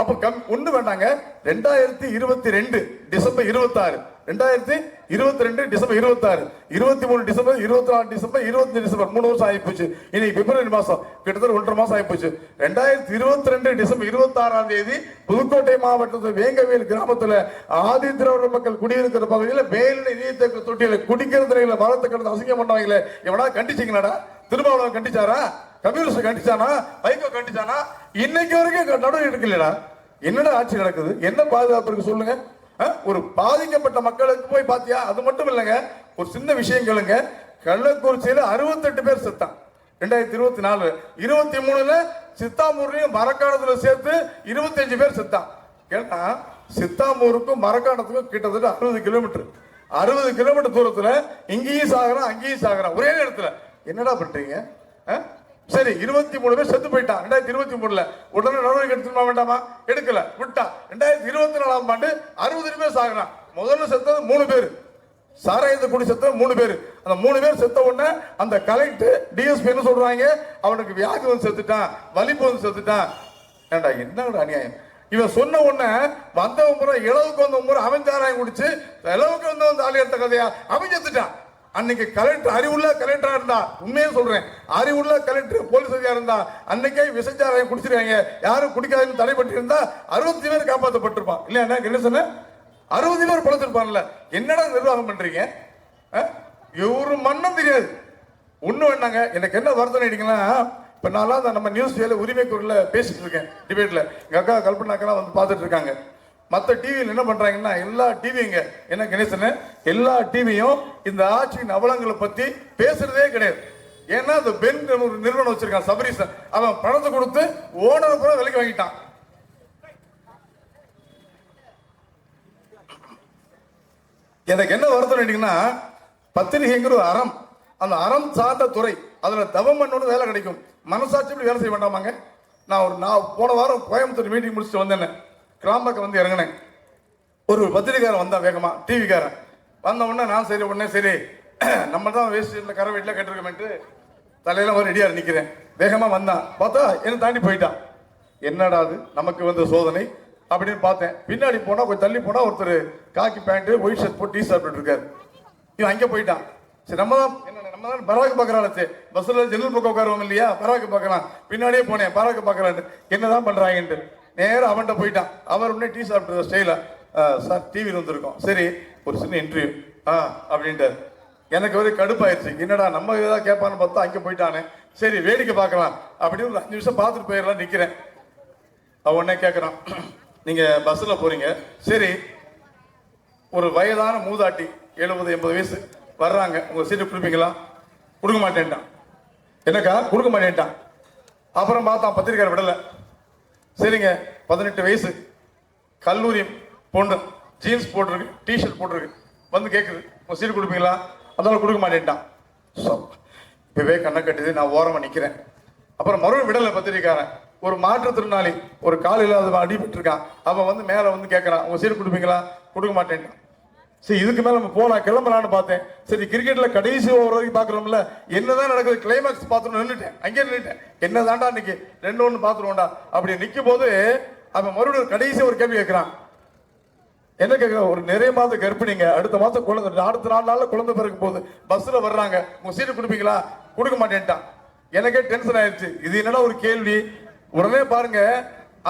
அப்ப கம் ஒண்ணு வேண்டாங்க. ரெண்டாயிரத்தி இருபத்தி ரெண்டு டிசம்பர் இருபத்தி ஆறு ரெண்டாயிரத்தி இருபத்தி ரெண்டு டிசம்பர் இருபத்தி ஆறு இருபத்தி மூணு டிசம்பர் இருபத்தி நாலு டிசம்பர் இருபத்தி டிசம்பர் மூணு வருஷம் ஆயிப்போச்சு. இன்னைக்கு பிப்ரவரி மாசம் கிட்டத்தட்ட ஒன்றரை மாசம் ஆயிப்போச்சு. ரெண்டாயிரத்தி இருபத்தி ரெண்டு டிசம்பர் இருபத்தி ஆறாம் தேதி புதுக்கோட்டை மாவட்டத்தில் வேங்கவேல் கிராமத்தில் ஆதி திராவிட மக்கள் குடியிருக்கிற பகுதியில் மேல்நிலை நீர்த்தேக்க குடிக்கிற திரையில் மரத்தை கடந்து அசிங்கம் பண்ணவங்களே எவனா கண்டிச்சிங்களாடா? திருமாவளவன் கண்டிச்சாரா? கம்யூனிஸ்ட் கண்டிச்சானா? வைகோ கண்டிச்சானா? இன்னைக்கு வரைக்கும் நடவடிக்கை எடுக்கலடா என்னடா ஆட்சி நடக்குது? என்ன பாதுகாப்பு இருக்கு சொல்லுங்க. ஒரு பாதிக்கப்பட்ட மக்களுக்கு போய் பாத்தியா? அது மட்டும் இல்லைங்க. ஒரு சின்ன விஷயம் கேளுங்க. கள்ளக்குறிச்சியில அறுபத்தெட்டு பேர் செத்தான். ரெண்டாயிரத்தி இருபத்தி நாலு. இருபத்தி மூணுல சித்தாமூர்லயும் மரக்காணத்துல சேர்த்து இருபத்தஞ்சு பேர் செத்தான். கேட்டா சித்தாமூருக்கும் மரக்காணத்துக்கும் கிட்டத்தட்ட அறுபது கிலோமீட்டர். அறுபது கிலோமீட்டர் தூரத்துல இங்கேயும் சாகுறான் அங்கேயும் சாகுறான். ஒரே இடத்துல. என்னடா பண்றீங்க? சரி இருபத்தி மூணு பேர் செத்து போயிட்டான் ரெண்டாயிரத்தி இருபத்தி மூணுல. உடனே நடவடிக்கை எடுத்துமா வேண்டாமா? எடுக்கல. விட்டா. ரெண்டாயிரத்தி இருபத்தி நாலாம் ஆண்டு அறுபது பேர் சாகுறான். முதல்ல செத்தது மூணு பேர். சாராயத்தை குடி செத்த மூணு பேர். அந்த மூணு பேர் செத்த உடனே அந்த கலெக்டர் டிஎஸ்பி என்ன சொல்றாங்க? அவனுக்கு வியாதி வந்து செத்துட்டான். வலிப்பு வந்து செத்துட்டான். ஏண்டா என்னடா அநியாயம்? இவன் சொன்ன உடனே வந்தவன் முறை இளவுக்கு வந்த முறை அவன் சாராயம் குடிச்சு இளவுக்கு வந்தவன் தாலி எடுத்த கதையா? அவன் செத்துட்டான். அன்னைக்கு கலெக்டர் அறிவுள்ள கலெக்டரா இருந்தா உண்மையே சொல்றேன். அறிவுள்ள கலெக்டர் போலீஸ் அதிகாரி இருந்தா அன்னைக்கே விசச்சாராயம் குடிச்சிருக்காங்க யாரும் குடிக்காதுன்னு தடைபட்டு இருந்தா அறுபத்தி பேர் காப்பாற்றப்பட்டிருப்பான் இல்லையா என்ன என்ன சொன்ன? அறுபது பேர் பழத்திருப்பான்ல என்னடா நிர்வாகம் பண்றீங்க? ஒரு மண்ணும் தெரியாது. ஒண்ணு வேணாங்க எனக்கு என்ன வருத்தம் அடிக்கலாம் இப்ப நான் அந்த நம்ம நியூஸ் சேல உரிமை குரல்ல பேசிட்டு இருக்கேன் டிபேட்ல எங்க அக்கா கல்பனாக்கெல்லாம் வந்து பார்த்துட்டு இருக்காங்க. மற்ற டிவியில் என்ன பண்ணுறாங்கன்னா எல்லா டிவிங்க என்ன கணேசன் எல்லா டிவியும் இந்த ஆட்சியின் அவலங்களை பற்றி பேசுறதே கிடையாது. ஏன்னா அந்த பெண் ஒரு நிறுவனம் வச்சிருக்கான் சபரிசன். அவன் பணத்தை கொடுத்து ஓனர் கூட விலைக்கு வாங்கிட்டான். எனக்கு என்ன வருத்தம் கேட்டீங்கன்னா பத்திரிகைங்கிற ஒரு அறம். அந்த அறம் சார்ந்த துறை. அதில் தவம் பண்ணணும் வேலை கிடைக்கும். மனசாட்சி வேலை செய்ய வேண்டாமாங்க? நான் ஒரு நான் போன வாரம் கோயம்புத்தூர் மீட்டிங் முடிச்சுட்டு வந்தேன். கிராம்பக்கம் வந்து இறங்கினேன். ஒரு பத்திரிக்காரன் வந்தான் வேகமாக டிவிக்காரன் வந்த உடனே நான் சரி உடனே சரி. நம்ம தான் வேஸ்ட் கரை வீட்டில் கேட்டிருக்கோமேன்ட்டு தலையில ஒரு ரெடியாக நிற்கிறேன் வேகமாக வந்தான். பார்த்தா என்ன தாண்டி போயிட்டான். என்னடா அது? நமக்கு வந்த சோதனை அப்படின்னு பார்த்தேன். பின்னாடி போனால் கொஞ்சம் தள்ளி போனால் ஒருத்தர் காக்கி பேண்ட்டு ஒயிட் ஷர்ட் போட்டு டீ ஷர்ட் இருக்காரு இவன் அங்கே போயிட்டான். சரி நம்ம தான் என்ன நம்ம தான் பராக்கு பார்க்குறாச்சு பஸ்ஸில் ஜன்னல் பக்கம் உட்காருவோம் இல்லையா? பராக்கு பார்க்கலாம். பின்னாடியே போனேன். பராக்கு என்ன தான் பண்ணுறாங்கன்ட்டு நேரம் அவன்கிட்ட போயிட்டான். அவர் உடனே டீ சாப்பிட்டு ஸ்டைல சார் டிவியில் வந்திருக்கோம். சரி ஒரு சின்ன இன்டர்வியூ ஆ அப்படின்ட்டு எனக்கு ஒரு கடுப்பாயிருச்சு. என்னடா நம்ம ஏதாவது கேட்பான்னு பார்த்தா அங்கே போயிட்டானே. சரி வேடிக்கை பார்க்கலாம். அப்படின்னு ஒரு அஞ்சு நிமிஷம் பார்த்துட்டு போயிடலாம் நிற்கிறேன் அவன் உடனே கேட்குறான் நீங்கள் பஸ்ஸில் போகிறீங்க சரி ஒரு வயதான மூதாட்டி எழுபது எண்பது வயசு வர்றாங்க. உங்கள் சீட்டு கொடுப்பீங்களா? கொடுக்க மாட்டேன்ட்டான். என்னக்கா? கொடுக்க மாட்டேன்ட்டான். அப்புறம் பார்த்தான் பத்திரிக்கை விடலை. சரிங்க பதினெட்டு வயசு. கல்லூரி பொண்ணு. ஜீன்ஸ் போட்டிருக்கு டிஷர்ட் போட்டிருக்கு. வந்து கேட்குது உங்கள் சீட்டு கொடுப்பீங்களா? அதனால் கொடுக்க மாட்டேன்ட்டான். ஸோ இப்போவே கண்ணை கட்டுது நான் ஓரமாக நிற்கிறேன் அப்புறம் மறுபடியும் விடலை பத்திரிக்காரன் ஒரு மாற்றுத்திறனாளி ஒரு கால் இல்லாத அடிபட்டுருக்கான். அவன் வந்து மேலே வந்து கேட்குறான் உங்கள் சீட்டு கொடுப்பீங்களா? கொடுக்க மாட்டேன்ட்டான். சரி இதுக்கு மேல நம்ம போலாம் கிளம்பலான்னு பார்த்தேன். சரி கிரிக்கெட்ல கடைசி ஓவர் வரைக்கும் பாக்குறோம்ல என்னதான் நடக்குது? கிளைமேக்ஸ் பார்த்துட்டு நின்றுட்டேன் அங்கே நின்னுட்டேன். என்னதான்டா இன்னைக்கு? ரெண்டு ஒன்று பாத்துருவோம்டா அப்படி நிற்கும் போது அவன் மறுபடியும் கடைசி ஒரு கேள்வி கேட்கிறான் என்ன கேட்க ஒரு நிறைய மாதம் கர்ப்பிணிங்க. அடுத்த மாதம் குழந்தை அடுத்த நாலு நாள்ல குழந்தை பிறக்கும் போது பஸ்ல வர்றாங்க. உங்க சீட்டு கொடுப்பீங்களா? கொடுக்க மாட்டேன்ட்டான். எனக்கே டென்ஷன் ஆயிடுச்சு இது என்னடா ஒரு கேள்வி? உடனே பாருங்க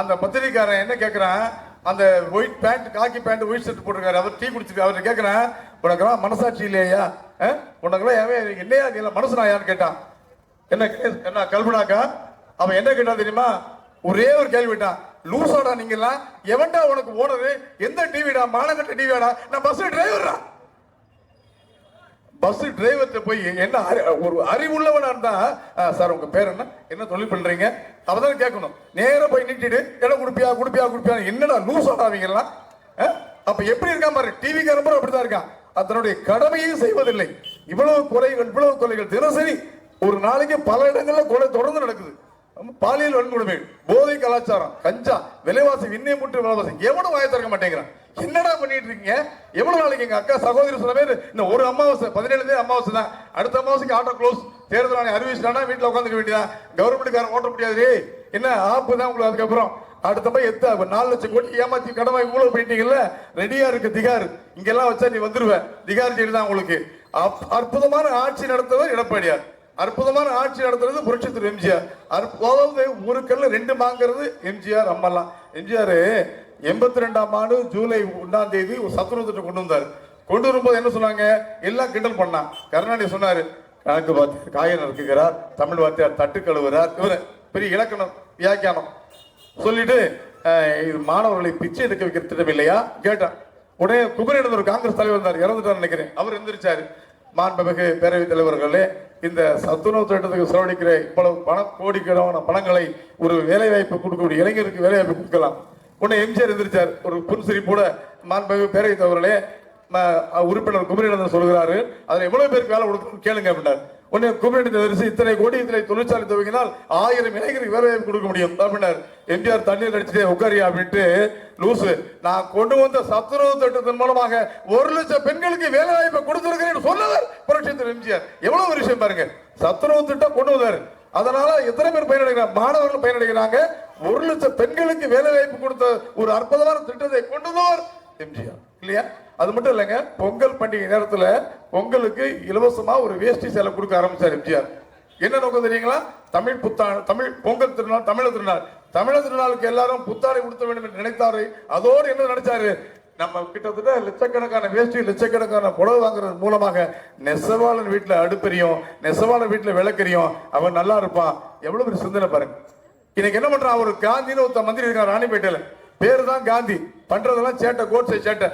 அந்த பத்திரிக்காரன் என்ன கேட்குறான் அந்த ஒயிட் பேண்ட் காக்கி பேண்ட் ஒயிட் ஷர்ட் போட்டிருக்காரு. அவர் டீ குடிச்சிருக்காரு அவர் கேட்கறேன் உனக்கெல்லாம் மனசாட்சி இல்லையா? உனக்கெல்லாம் ஏன் இல்லையா? நீ நான் மனசுனாயான்னு கேட்டான் என்ன கே- என்ன கல்பனாக்கா? அவன் என்ன கேட்டான் தெரியுமா? ஒரே ஒரு கேள்வி விட்டான் லூசாடா நீங்கெல்லாம். எவன்டா உனக்கு ஓனரு எந்த டிவிடா மானங்கட்ட டிவியாடா நான் பஸ் டிரைவர்டா பஸ் டிரைவர்கிட்ட போய் என்ன அறி- ஒரு அறிவுள்ளவனா தான். "ஆ, சார் உங்க பேர் என்ன? என்ன தொழில் பண்றீங்க? அவதான் கேட்கணும். நேராக போய் நின்றுட்டு இடம் கொடுப்பியா கொடுப்பியா கொடுப்பியா? என்னடா லூஸ் ஆடாதீங்கலாம் அப்ப எப்படி இருக்கான் பாரு டிவி காரம்பரம் அப்படிதான் இருக்கான். அதனுடைய கடமையும் செய்வதில்லை. இவ்வளவு கொலைகள் இவ்வளவு கொலைகள் தினசரி ஒரு நாளைக்கு பல இடங்கள்ல கொலை தொடர்ந்து நடக்குது. பாலியல் வன்கொடுமை போதை கலாச்சாரம் கஞ்சா விலைவாசி விண்ணை முற்று விலைவாசி எவனும் வாய திறக்க மாட்டேங்கிறான். என்னடா பண்ணிட்டு இருக்கீங்க? எவ்வளவு நாளைக்கு எங்க அக்கா சகோதரி சொன்ன பேர் இந்த ஒரு அமாவாசை பதினேழு தேதி அமாவாசை தான். அடுத்த அமாவாசைக்கு ஆட்டோ க்ளோஸ் தேர்தல் ஆணையம் அறிவிச்சிட்டானா வீட்டில் உட்காந்துக்க வேண்டியதான் கவர்மெண்ட்காரன் ஓட்ட முடியாது என்ன ஆப்பு தான் உங்களுக்கு அதுக்கப்புறம். அடுத்த போய் எத்த நாலு லட்சம் கோடி ஏமாத்தி கடமை ஊழல் போயிட்டீங்கல்ல ரெடியா இருக்கு திகார். இங்கெல்லாம் வச்சா நீ வந்துருவ. திகார் ஜெயில் தான் உங்களுக்கு. அப்- அற்புதமான ஆட்சி நடத்துவர் எடப்பாடியார். அற்புதமான ஆட்சி நடத்துறது புரட்சி திரு எம்ஜிஆர். அற்ப- அதாவது ஒரு கல்ல ரெண்டு மாங்கிறது எம்ஜிஆர் அம்மெல்லாம் எம்ஜிஆர் எண்பத்தி ரெண்டாம் ஆண்டு ஜூலை ஒன்றாம் தேதி ஒரு சத்துணவு திட்டம் கொண்டு வந்தார். கொண்டு வரும்போது என்ன சொன்னாங்க? எல்லாம் கிண்டல் பண்ணான். கருணாநிதி சொன்னார் கணக்கு வாத்தியார் காய நறுக்குகிறார் தமிழ் வாத்தியார் தட்டு கழுவுறார். இவரு பெரிய இலக்கணம் வியாக்கியானம். சொல்லிட்டு இது மாணவர்களை பிச்சை எடுக்க வைக்கிற திட்டம் இல்லையா? கேட்டான். உடனே குமரி ஒரு காங்கிரஸ் தலைவர் இருந்தார் இறந்துட்டார் நினைக்கிறேன். அவர் எந்திரிச்சாரு. மாண்புமிகு பேரவைத் தலைவர்களே இந்த சத்துணவு திட்டத்துக்கு செலவழிக்கிற இவ்வளவு பணம் கோடிக்கிறவன பணங்களை ஒரு வேலை வாய்ப்பு கொடுக்கக்கூடிய இளைஞருக்கு வேலை வாய்ப்பு கொடுக்கலாம் உடனே எம்ஜிஆர் எந்திரிச்சார். ஒரு புன்சிரிப்போட மாண்பு பேரவைத் தவறலே உறுப்பினர் குமரன் சொல்கிறாரு. அதில் எவ்வளவு பேருக்கு வேலை கொடுக்கணும் கேளுங்க அப்படின்னார் உன்னை குமரன் தரிசி இத்தனை கோடி இத்தனை தொழிற்சாலை துவங்கினால் ஆயிரம் இளைஞருக்கு வேலை வாய்ப்பு கொடுக்க முடியும். தமிழர் எம்ஜிஆர் தண்ணீர் அடிச்சுட்டே உட்காரியா அப்படின்ட்டு லூசு. நான் கொண்டு வந்த சத்துணவு திட்டத்தின் மூலமாக ஒரு லட்சம் பெண்களுக்கு வேலை வாய்ப்பை கொடுத்திருக்கிறேன் சொன்னவர் புரட்சித்தர் எம்ஜிஆர். எவ்வளவு ஒரு விஷயம் பாருங்க. சத்துணவு திட்டம் கொண்டு வந்தாரு. அதனால எத்தனை பேர் பயனடைகிறாங்க? மாணவர்கள் பயனடைகிறாங்க. ஒரு லட்சம் பெண்களுக்கு வேலை வாய்ப்பு கொடுத்த ஒரு அற்புதமான திட்டத்தை கொண்டு வந்தவர் எம்ஜிஆர். இல்லையா அது மட்டும் இல்லைங்க பொங்கல் பண்டிகை நேரத்தில் பொங்கலுக்கு இலவசமாக ஒரு வேஷ்டி சேலை கொடுக்க ஆரம்பித்தார் எம்ஜிஆர். என்ன நோக்கம் தெரியுங்களா? தமிழ் புத்தாண்டு தமிழ் பொங்கல் திருநாள் தமிழர் திருநாள். தமிழர் திருநாளுக்கு எல்லாரும் புத்தாடை உடுத்த வேண்டும் என்று நினைத்தாரு. அதோடு என்ன நினைச்சாரு? நம்ம கிட்டத்தட்ட லட்சக்கணக்கான வேஷ்டி லட்சக்கணக்கான புடவை வாங்குறது மூலமாக நெசவாளன் வீட்டில் அடுப்பெரியும் நெசவாளன் வீட்டில் விளக்கறியும். அவன் நல்லா இருப்பான். எவ்வளவு பெரிய சிந்தனை பாருங்க. இன்னைக்கு என்ன பண்றான்? ஒரு காந்தின்னு ஒருத்த மந்திரி இருக்கான் ராணிப்பேட்டையில். பேரு தான் காந்தி. பண்றதெல்லாம் சேட்டை கோட்ஸை சேட்டை.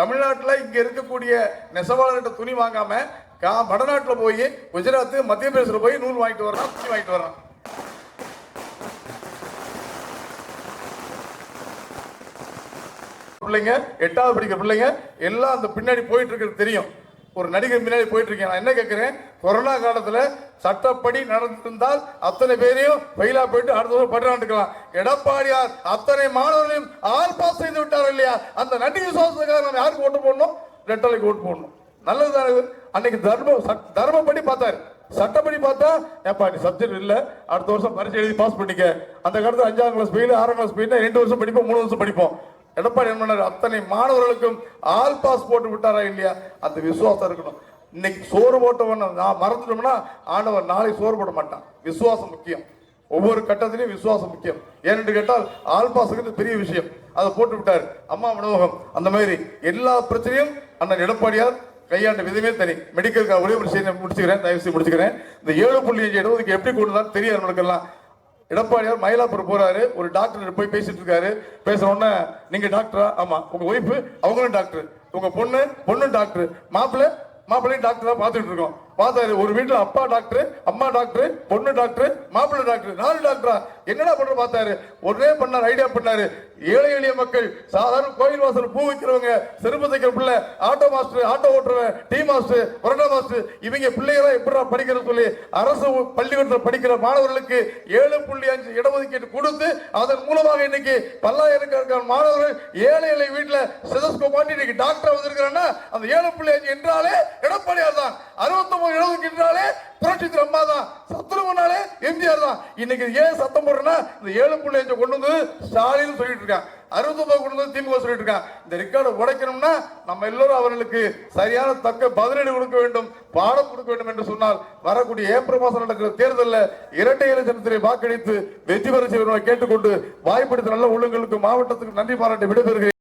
தமிழ்நாட்டில் இங்கே இருக்கக்கூடிய நெசவாளர்கிட்ட துணி வாங்காம கா- வடநாட்டில் போய் குஜராத் மத்திய பிரதேசத்தில் போய் நூல் வாங்கிட்டு வர்றான் துணி வாங்கிட்டு வர்றான். பிள்ளைங்க எட்டாவது படிக்கிற பிள்ளைங்க எல்லாம் அந்த பின்னாடி போயிட்டு இருக்கிறது தெரியும். ஒரு நடிகர் முன்னாடி போயிட்டு இருக்கேன். நான் என்ன கேட்குறேன் கொரோனா காலத்தில் சட்டப்படி நடந்திருந்தால் அத்தனை பேரையும் ஃபெயிலா போயிட்டு அடுத்த வருஷம் படுறாண்டுக்கலாம் எடப்பாடியார் அத்தனை மாணவர்களையும் ஆள் பாஸ் செய்து விட்டார் இல்லையா? அந்த நன்றி விசுவாசத்துக்காக நம்ம யாருக்கு ஓட்டு போடணும்? ரெட்டலைக்கு ஓட்டு போடணும். நல்லது தானே அன்னைக்கு தர்ம தர்மப்படி பார்த்தாரு. சட்டப்படி பார்த்தா ஏப்பா நீ சப்ஜெக்ட் இல்லை. அடுத்த வருஷம் பரிசு எழுதி பாஸ் பண்ணிக்க. அந்த காலத்தில் அஞ்சாம் கிளாஸ் பெயில் ஆறாம் கிளாஸ் பெயில் ரெண்டு வருஷம் படிப்போம் மூணு வருஷம் படிப்போம். எடப்பாடி என்ன பண்ணாரு? அத்தனை மாணவர்களுக்கும் ஆல் பாஸ் போட்டு விட்டாரா இல்லையா? அந்த விசுவாசம் இருக்கணும். இன்னைக்கு சோறு போட்டவன் நான் மறந்துட்டோம்னா ஆண்டவன் நாளை சோறு போட மாட்டான். விசுவாசம் முக்கியம். ஒவ்வொரு கட்டத்திலையும் விசுவாசம் முக்கியம். ஏன்னு கேட்டால் ஆல் பெரிய விஷயம். அதை போட்டு விட்டார். அம்மா உணவகம் அந்த மாதிரி எல்லா பிரச்சனையும் அண்ணன் எடப்பாடியார் கையாண்ட விதமே தனி. மெடிக்கல் ஒரே ஒரு விஷயம் முடிச்சுக்கிறேன் தயவு செய்து முடிச்சுக்கிறேன். இந்த ஏழு புள்ளி அஞ்சு இடத்துக்கு எப்படி கொண்டு தான் தெரியாது நம்மளுக்கெல்லாம் எடப்பாடியார் மயிலாப்பூர் போறாரு ஒரு டாக்டர் போய் பேசிட்டு இருக்காரு. பேசுற உடனே நீங்க டாக்டரா ஆமா. உங்க ஒய்ஃபு அவங்களும் டாக்டர் உங்க பொண்ணு பொண்ணு டாக்டர் மாப்பிள்ளை மாப்பிள்ளையும் டாக்டரா பார்த்துட்டு இருக்கோம். பார்த்தாரு ஒரு வீட்டில் அப்பா டாக்டர் அம்மா டாக்டர் பொண்ணு டாக்டர் மாப்பிள்ளை டாக்டர் நாலு டாக்டரா என்னடா பண்ற பார்த்தாரு? ஒரே பண்ணாரு ஐடியா பண்ணாரு. ஏழை எளிய மக்கள் சாதாரண கோயில் வாசல் பூ வைக்கிறவங்க செருப்பு தைக்கிற பிள்ளை ஆட்டோ மாஸ்டர் ஆட்டோ ஓட்டுறவன் டீ மாஸ்டர் பரோட்டா மாஸ்டர் இவங்க பிள்ளைகளா எப்படா படிக்கிறது சொல்லி அரசு பள்ளிக்கூடத்தில் படிக்கிற மாணவர்களுக்கு ஏழு புள்ளி அஞ்சு இடஒதுக்கீடு கொடுத்து அதன் மூலமாக இன்னைக்கு பல்லாயிரக்கணக்கான மாணவர்கள் ஏழை எளிய வீட்டில் ஸ்டெதஸ்கோப் மாட்டி இன்னைக்கு டாக்டர் வந்திருக்கிறாங்கன்னா அந்த ஏழு புள்ளி அஞ்சு என்றாலே எடப்பாடியார் தான். அறுபத்தொன்பது இடஒதுக்கீடுனாலே என்றாலே புரட்சி அம்மா தான் சத்துருவனாலே எம்ஜிஆர் தான். இன்னைக்கு ஏன் சத்தம் போடுறேன்னா இந்த ஏழு புள்ளி அஞ்சு கொண்டு வந்து ஸ்டாலின் சொல்லிட்டு இருக்கான். அறுபத்தொன்பது கொண்டு வந்து திமுக சொல்லிட்டு இருக்கான். இந்த ரெக்கார்டை உடைக்கணும்னா நம்ம எல்லோரும் அவர்களுக்கு சரியான தக்க பதிலடி கொடுக்க வேண்டும் பாடம் கொடுக்க வேண்டும் என்று சொன்னால் வரக்கூடிய ஏப்ரல் மாதம் நடக்கிற தேர்தலில் இரட்டை இலட்சணத்திலே வாக்களித்து வெற்றி பெற செய்வதை கேட்டுக்கொண்டு வாய்ப்படுத்த நல்ல உள்ளங்களுக்கு மாவட்டத்துக்கு நன்றி பாராட்டி விடைபெறுகிறேன்.